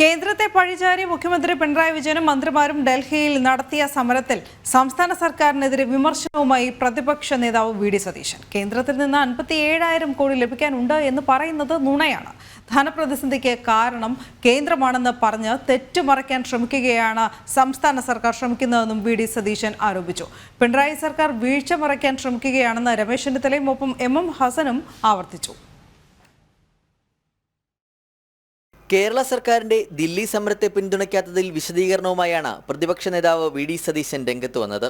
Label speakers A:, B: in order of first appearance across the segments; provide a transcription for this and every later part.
A: കേന്ദ്രത്തെ പഴിചാരി മുഖ്യമന്ത്രി പിണറായി വിജയനും മന്ത്രിമാരും ഡൽഹിയിൽ നടത്തിയ സമരത്തിൽ സംസ്ഥാന സർക്കാരിനെതിരെ വിമർശനവുമായി പ്രതിപക്ഷ നേതാവ് വി ഡി സതീശൻ. കേന്ദ്രത്തിൽ നിന്ന് അൻപത്തി ഏഴായിരം കോടി ലഭിക്കാനുണ്ട് എന്ന് പറയുന്നത് നുണയാണ്. ധനപ്രതിസന്ധിക്ക് കാരണം കേന്ദ്രമാണെന്ന് പറഞ്ഞ് തെറ്റുമറയ്ക്കാൻ ശ്രമിക്കുകയാണ് സംസ്ഥാന സർക്കാർ ശ്രമിക്കുന്നതെന്നും വി ഡി സതീശൻ ആരോപിച്ചു. പിണറായി സർക്കാർ വീഴ്ച മറയ്ക്കാൻ ശ്രമിക്കുകയാണെന്ന് രമേശ് ചെന്നിത്തലയും ഒപ്പം എം എം ഹസനും ആവർത്തിച്ചു.
B: കേരള സർക്കാരിന്റെ ദില്ലി സമരത്തെ പിന്തുണയ്ക്കാത്തതിൽ വിശദീകരണവുമായാണ് പ്രതിപക്ഷ നേതാവ് വി ഡി സതീശൻ രംഗത്ത് വന്നത്.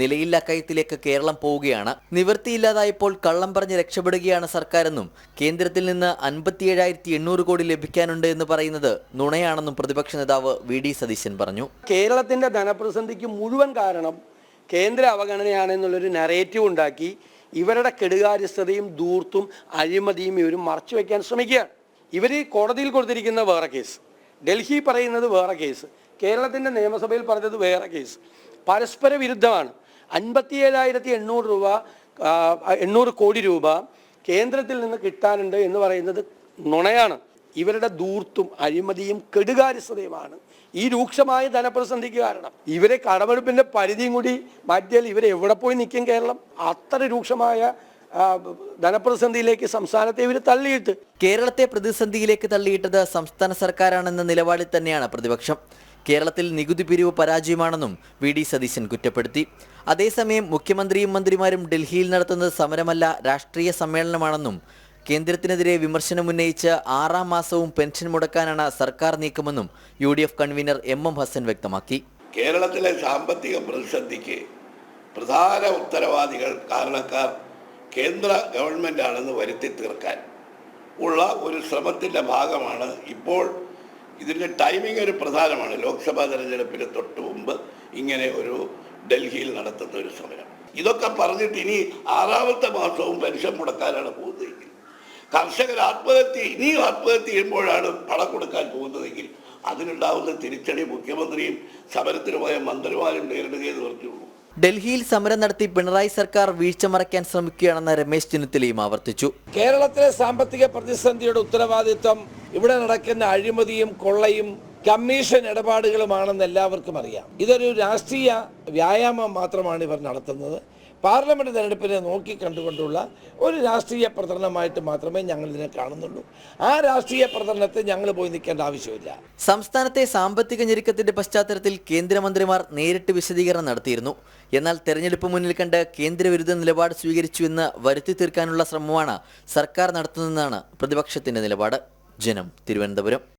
B: നിലയില്ല കയത്തിലേക്ക് കേരളം പോവുകയാണ്. നിവൃത്തിയില്ലാതായപ്പോൾ കള്ളം പറഞ്ഞ് രക്ഷപ്പെടുകയാണ് സർക്കാരെന്നും കേന്ദ്രത്തിൽ നിന്ന് അൻപത്തിയേഴായിരത്തി എണ്ണൂറ് കോടി ലഭിക്കാനുണ്ട് എന്ന് പറയുന്നത് നുണയാണെന്നും പ്രതിപക്ഷ നേതാവ് വി ഡി സതീശൻ പറഞ്ഞു.
C: കേരളത്തിന്റെ ധനപ്രതിസന്ധിക്ക് മുഴുവൻ കാരണം കേന്ദ്ര അവഗണനയാണെന്നുള്ളൊരു നരേറ്റീവ് ഉണ്ടാക്കി ഇവരുടെ കെടുകാര്യസ്ഥതയും ദൂർത്തും അഴിമതിയും ഇവരും മറച്ചു വയ്ക്കാൻ ശ്രമിക്കുകയാണ്. ഇവർ കോടതിയിൽ കൊടുത്തിരിക്കുന്ന വേറെ കേസ്. ഡൽഹി പറയുന്നത് വേറെ കേസ്. കേരളത്തിന്റെ നിയമസഭയിൽ പറഞ്ഞത് വേറെ കേസ്. പരസ്പര വിരുദ്ധമാണ്. അൻപത്തി ഏഴായിരത്തി എണ്ണൂറ് രൂപ എണ്ണൂറ് കോടി രൂപ കേന്ദ്രത്തിൽ നിന്ന് കിട്ടാനുണ്ട് എന്ന് പറയുന്നത് നുണയാണ്. ഇവരുടെ ദൂർത്തും അഴിമതിയും കെടുകാര്യസ്ഥതയുമാണ്. ഈ രൂക്ഷമായ ധനപ്രതിസന്ധിക്ക് കാരണം. ഇവരെ കടമെടുപ്പിന്റെ പരിധിയും കൂടി മാറ്റിയാൽ ഇവരെവിടെ പോയി നിൽക്കും കേരളം? അത്ര രൂക്ഷമായ ധനപ്രതിസന്ധിയിലേക്ക് സംസ്ഥാനത്തെ ഇവർ തള്ളിയിട്ട്.
B: കേരളത്തെ പ്രതിസന്ധിയിലേക്ക് തള്ളിയിട്ടത് സംസ്ഥാന സർക്കാരാണെന്ന നിലപാടിൽ തന്നെയാണ് പ്രതിപക്ഷം. കേരളത്തിൽ നികുതി പിരിവ് പരാജയമാണെന്നും വി ഡി സതീശൻ കുറ്റപ്പെടുത്തി. അതേസമയം മുഖ്യമന്ത്രിയും മന്ത്രിമാരും ഡൽഹിയിൽ നടത്തുന്നത് സമരമല്ല രാഷ്ട്രീയ സമ്മേളനമാണെന്നും കേന്ദ്രത്തിനെതിരെ വിമർശനമുന്നയിച്ച് ആറാം മാസവും പെൻഷൻ മുടക്കാനാണ് സർക്കാർ നീക്കമെന്നും U D F convener M M Hasan വ്യക്തമാക്കി.
D: കേരളത്തിലെ സാമ്പത്തിക പ്രതിസന്ധിക്ക് പ്രധാന ഉത്തരവാദികൾ കാരണക്കാർ കേന്ദ്ര ഗവൺമെന്റാണെന്ന് വരുത്തി തീർക്കാൻ ഉള്ള ഒരു ശ്രമത്തിന്റെ ഭാഗമാണ് ഇപ്പോൾ ഇതിന്റെ ടൈമിംഗ് ഒരു പ്രധാനമാണ്. ലോക്സഭാ തെരഞ്ഞെടുപ്പിന് തൊട്ട് മുമ്പ് ഇങ്ങനെ ഒരു ഡൽഹിയിൽ നടത്തുന്ന ഒരു സമരം. ഇതൊക്കെ പറഞ്ഞിട്ട് ഇനി ആറാമത്തെ മാസവും പെൻഷൻ മുടക്കാനാണ് പോകുന്നതെങ്കിൽ കർഷകർ ആത്മഹത്യ ഇനിയും ആത്മഹത്യ ചെയ്യുമ്പോഴാണ് പണം കൊടുക്കാൻ പോകുന്നതെങ്കിൽ അതിനുണ്ടാവുന്ന തിരിച്ചടി മുഖ്യമന്ത്രിയും സമരത്തിന് പോയ മന്ത്രിമാരും നേരിടുകയെന്ന് പറഞ്ഞുള്ളൂ.
B: ഡൽഹിയിൽ സമരം നടത്തി പിണറായി സർക്കാർ വീഴ്ച മറയ്ക്കാൻ ശ്രമിക്കുകയാണെന്ന് രമേശ് ചെന്നിത്തലയും ആവർത്തിച്ചു.
E: കേരളത്തിലെ സാമ്പത്തിക പ്രതിസന്ധിയുടെ ഉത്തരവാദിത്വം ഇവിടെ നടക്കുന്ന അഴിമതിയും കൊള്ളയും കമ്മീഷൻ ഇടപാടുകളുമാണെന്ന് എല്ലാവർക്കും അറിയാം. ഇതൊരു രാഷ്ട്രീയ വ്യായാമം മാത്രമാണ് ഇവർ നടത്തുന്നത്. പാർലമെന്റ് തെരഞ്ഞെടുപ്പിനെ നോക്കി കണ്ടുകൊണ്ടുള്ള ഒരു രാഷ്ട്രീയ പ്രചരണമായിട്ട് മാത്രമേ ഞങ്ങൾ ഇതിനെ കാണുന്നുള്ളൂ. ആ രാഷ്ട്രീയ പ്രചരണത്തെ ഞങ്ങൾ പോയി നിൽക്കേണ്ട ആവശ്യമില്ല.
B: സംസ്ഥാനത്തെ സാമ്പത്തിക ഞെരുക്കത്തിന്റെ പശ്ചാത്തലത്തിൽ കേന്ദ്രമന്ത്രിമാർ നേരിട്ട് വിശദീകരണം നടത്തിയിരുന്നു. എന്നാൽ തെരഞ്ഞെടുപ്പ് മുന്നിൽ കണ്ട് കേന്ദ്രവിരുദ്ധ നിലപാട് സ്വീകരിച്ചു സ്വീകരിച്ചുവെന്ന് വരുത്തി തീർക്കാനുള്ള ശ്രമമാണ് സർക്കാർ നടത്തുന്നതെന്നാണ് പ്രതിപക്ഷത്തിന്റെ നിലപാട്. ജനം തിരുവനന്തപുരം.